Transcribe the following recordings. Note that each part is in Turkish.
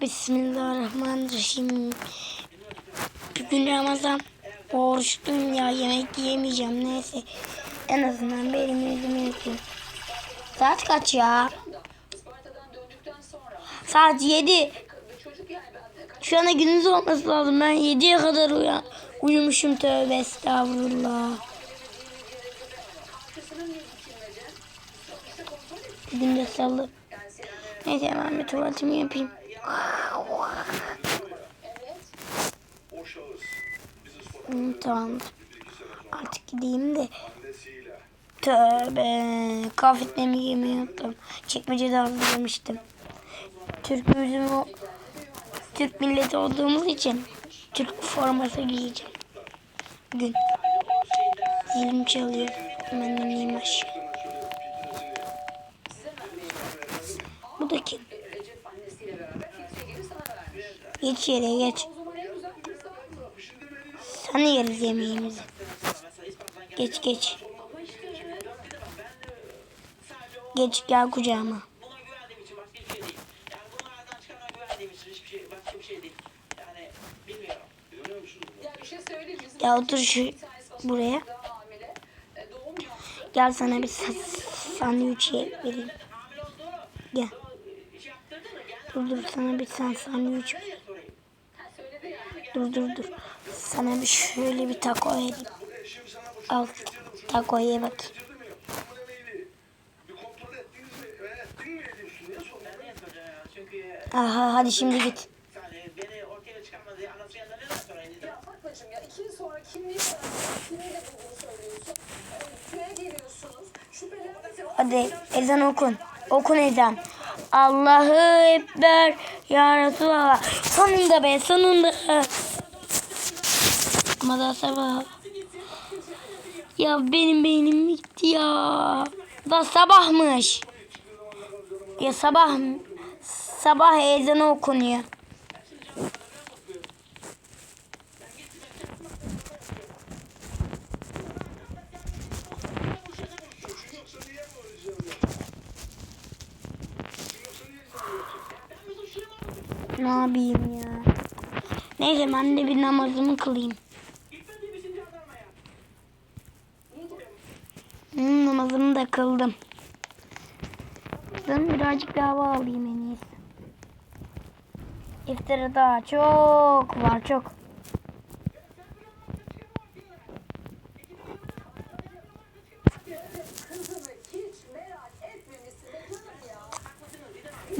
Bismillahirrahmanirrahim. Bugün Ramazan. Oruçluyum ya yemek yiyemeyeceğim neyse. En azından benim yüzümü yıkayayım. Saat kaç ya? Saat 7. Şu anda gündüz olması lazım. Ben 7'ye kadar uyan uyumuşum tövbe estağfurullah. Bugün de salı. Neyse hemen bir tuvaletimi yapayım. Tamamdır. Artık gideyim de. Tövbe. Kıyafetlerimi giymeyi unuttum. Çekmecede hazırlamıştım. Türk yüzümü Türk milleti olduğumuz için Türk forması giyeceğim. Bugün. Zilim çalıyor. Hemen ineyim aşağı. Bu da kim? Geç yere geç. Sana yeriz yemeğimizi. Geç geç. Geç gel kucağıma. Ya otur şu buraya. Gel sana bir sa- sandviç vereyim. Gel. Dur dur sana bir sen sandviç yani. Dur dur dur. Sana bir şöyle bir taco vereyim. Al taco ye bak. Aha hadi şimdi git. Hadi ezan okun. Okun ezan. Allahu Ekber. Ya Resulallah. Sonunda be sonunda. Ama daha sabah. Ya benim beynim gitti ya. Da sabahmış. Ya sabah sabah ezanı okunuyor. Ne yapayım ya? Neyse ben de bir namazımı kılayım. Gitmediğim için jandarmaya. Hmm, namazımı da kıldım. Ben birazcık daha hava alayım en iyisi. İftara daha çok var çok.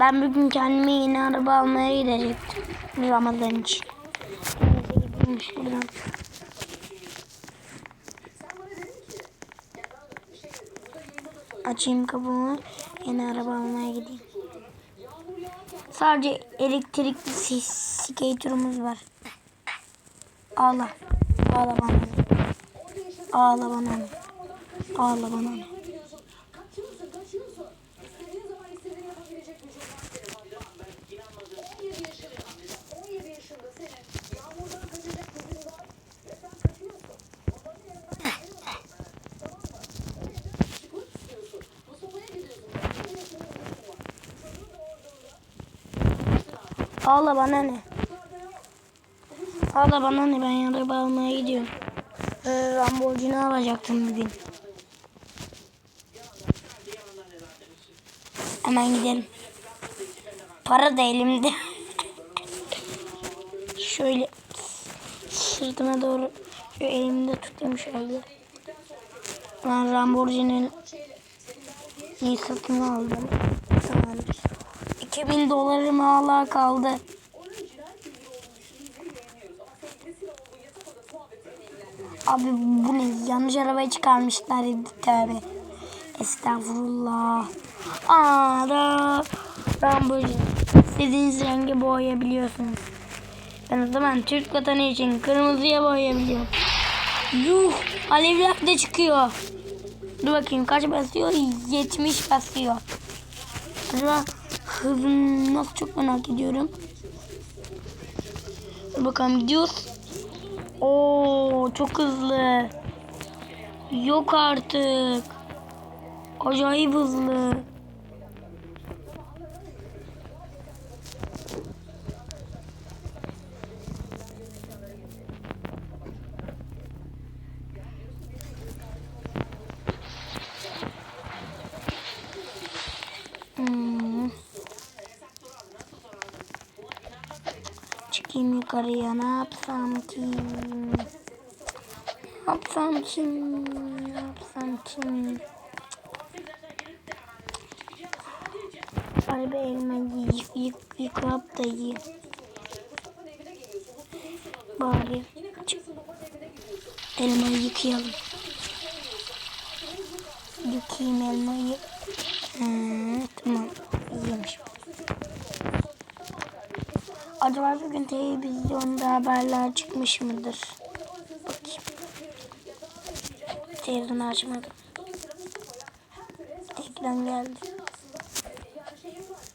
Ben bugün kendime yeni araba almaya gidecektim. Ramazan için. Neyse gideyim şuradan. Sen bana dedin ki. Ya ben şey burada yayında da söyledim. Açayım kapımı. Yeni araba almaya gideyim. Sadece elektrikli si- skaterımız var. Ağla. Ağla bana. Ağla bana. Ağla bana. Ağla bana ne? Ağla bana ne ben araba almaya gidiyorum. Ee, Lamborghini alacaktım bugün. Hemen gidelim. Para da elimde. Şöyle sırtıma doğru şu elimde tutayım şöyle. Ben Lamborghini'nin iyi satın aldım. Tamamdır. 2000 dolarım hala kaldı. Abi bu ne? Yanlış arabayı çıkarmışlar. Tövbe. Estağfurullah. Aa da Lamborghini. İstediğiniz rengi boyayabiliyorsunuz. Ben o zaman Türk vatanı için kırmızıya boyayabiliyorum. Yuh! Alevler de çıkıyor. Dur bakayım kaç basıyor? 70 basıyor. Acaba hızlanmak çok merak ediyorum. Bakalım gidiyoruz. Oo çok hızlı. Yok artık. Acayip hızlı. Hmm. Çıkayım yukarıya ne yapsam ki? Ne yapsam ki? Ne yapsam ki? Bari bir elma yiyip yık, yıkayıp da yiyeyim. Bari çık. Elmayı yıkayalım. Yıkayayım elmayı. Ha, tamam. İyiymiş. Acaba bugün televizyonda haberler çıkmış mıdır? Bakayım. Televizyonu açmadım. Ekran geldi.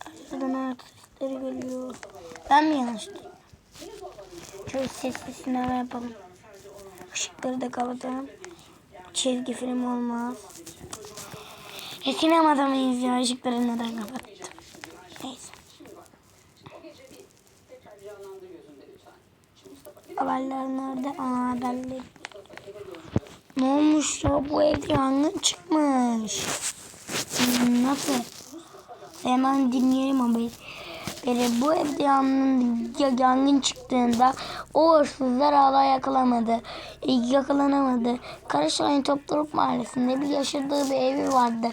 Arkadan ayak sesleri geliyor. Ben mi yanlış? Şöyle sesli sinema yapalım. Işıkları da kapatalım. Çizgi film olmaz. E sinemada mıyız ya? Işıkları neden kapattım? Neyse. Haberler nerede? Aa haberler. Ne olmuş ya? Bu evde yangın çıkmış. Hmm, nasıl? Hemen dinleyelim haberi. Beri bu evde yangın, ya- yangın çıktığında o hırsızlar hala yakalamadı. Yakalanamadı. Karaşahin Toplaruk Mahallesi'nde bir yaşadığı bir evi vardı.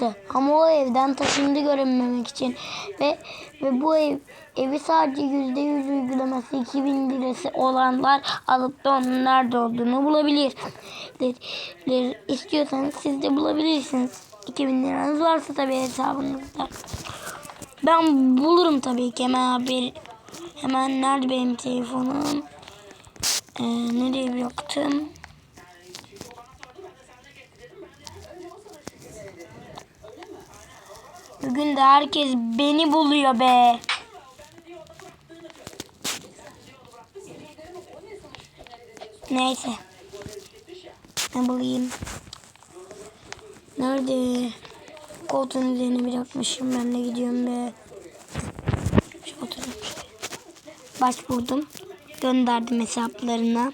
De- Ama o evden taşındı görünmemek için ve ve bu ev evi sadece yüzde yüz uygulaması 2000 lirası olanlar alıp da onun nerede olduğunu bulabilir. İstiyorsanız siz de bulabilirsiniz. 2000 liranız varsa tabii hesabınızda. Ben bulurum tabii ki hemen haber. Hemen nerede benim telefonum? Ee, nereye bıraktım? Bugün de herkes beni buluyor be. Neyse. Ne bulayım? Nerede? Koltuğun üzerine bırakmışım. Ben de gidiyorum be. Oturayım. Başvurdum. Gönderdim hesaplarına.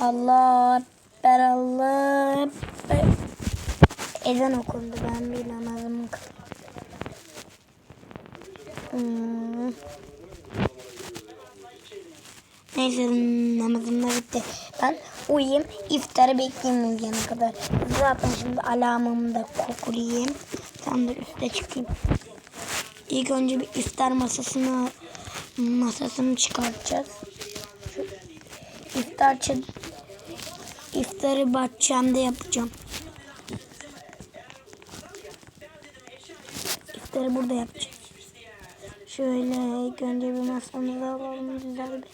Allah Ekber Allah. Ezan okundu ben bir namazımı kıldım. Hmm. Neyse namazım da bitti. Ben uyuyayım iftarı bekleyeyim uyuyana kadar. Zaten şimdi alarmımı da kokulayayım. Tam da üste çıkayım. İlk önce bir iftar masasını masasını çıkartacağız. Şu iftar iftarı bahçemde yapacağım. İftarı burada yapacağız. Şöyle ilk önce bir masamızı alalım güzel bir.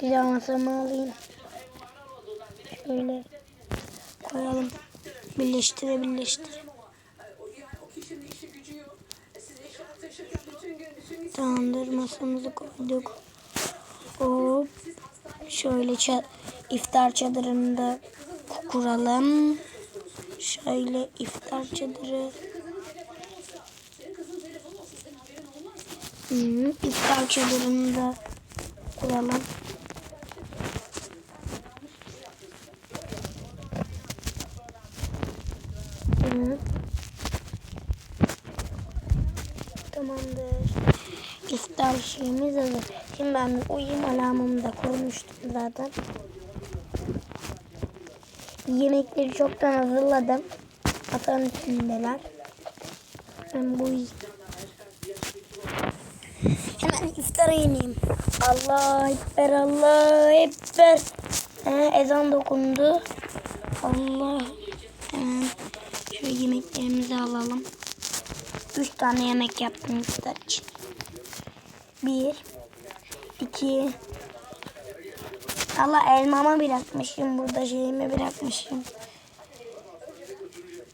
Güzel masamı alayım. Şöyle koyalım. Birleştire birleştire. Tamamdır masamızı koyduk. Hop. Şöyle iftar çadırını da kuralım. Şöyle iftar çadırı. Hmm, iftar çadırını da kuralım. Hı. Tamamdır. İftar şeyimiz hazır. Şimdi ben uyuyayım alarmımı da kurmuştum zaten. Yemekleri çoktan hazırladım. Masanın üstündeler. Ben bu Hemen iftara ineyim. Allah ekber Allah ekber. He, ezan dokundu. Allah. Hemen şu yemeklerimizi alalım. Üç tane yemek yaptım iftar için. Bir, iki. Allah elmama bırakmışım. Burada şeyimi bırakmışım.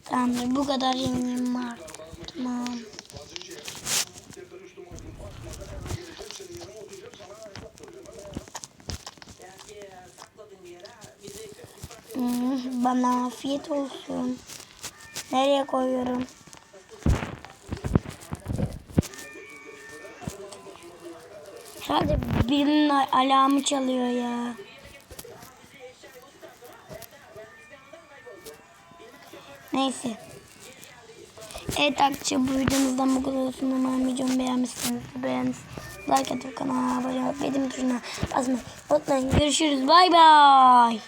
Tamamdır. Bu kadar yemeğim var. Tamam. Belki sakladığın bir yere bizi Hmm, bana afiyet olsun. Nereye koyuyorum? Herhalde birinin alarmı çalıyor ya. Neyse. Evet arkadaşlar bu videomuzdan bu kadar olsun. Umarım videomu beğenmişsiniz. Beğenmişsiniz. Like atıp kanala abone olup benim tuşuna basmayı unutmayın. Görüşürüz. Bay bay.